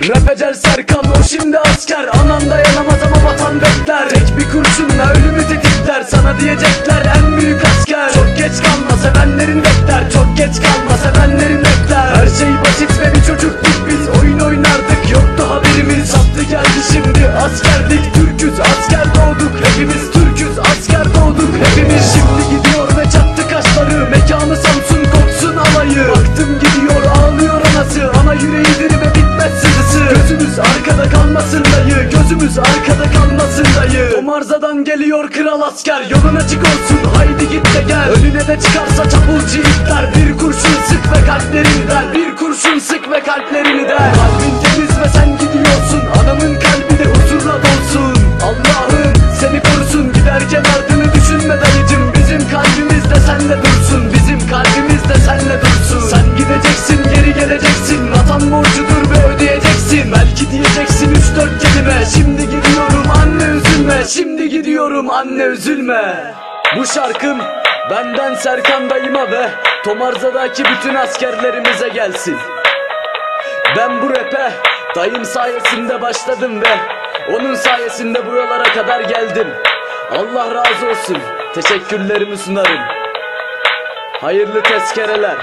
Rap ecel Serkan o şimdi asker. Anan dayanamaz ama vatan bekler Tek bir kurşunla ölümü tetikler. Sana diyecekler en büyük asker. Çok geç kalma sevenlerin bekler. Çok geç kalma sevenlerin bekler. Her şey basit ve bir çocuktuk biz Oyun oynardık. Yoktu haberimiz Saptı geldi şimdi. Askerdik Türküz asker doğduk. Hepimiz Türküz asker doğduk. Hepimiz şimdi gidiyor ve çattı kaşları. Mekanı Samsun koksun alayı. Baktım gidiyor ağlıyor anası. Ana yüreğidir dayı Gözümüz arkada kalmasın dayı. Tomarzadan geliyor kral asker. Yolun açık olsun. Haydi git de gel. Önüne de çıkarsa çapulcu ipler. Bir kurşun sık ve kalplerinden Bir kurşun sık Şimdi gidiyorum anne üzülme Bu şarkım benden Serkan dayıma ve Tomarza'daki bütün askerlerimize gelsin ben bu rap'e dayım sayesinde başladım ve onun sayesinde buralara kadar geldim. Allah razı olsun. Teşekkürlerimi sunarım. Hayırlı tezkereler.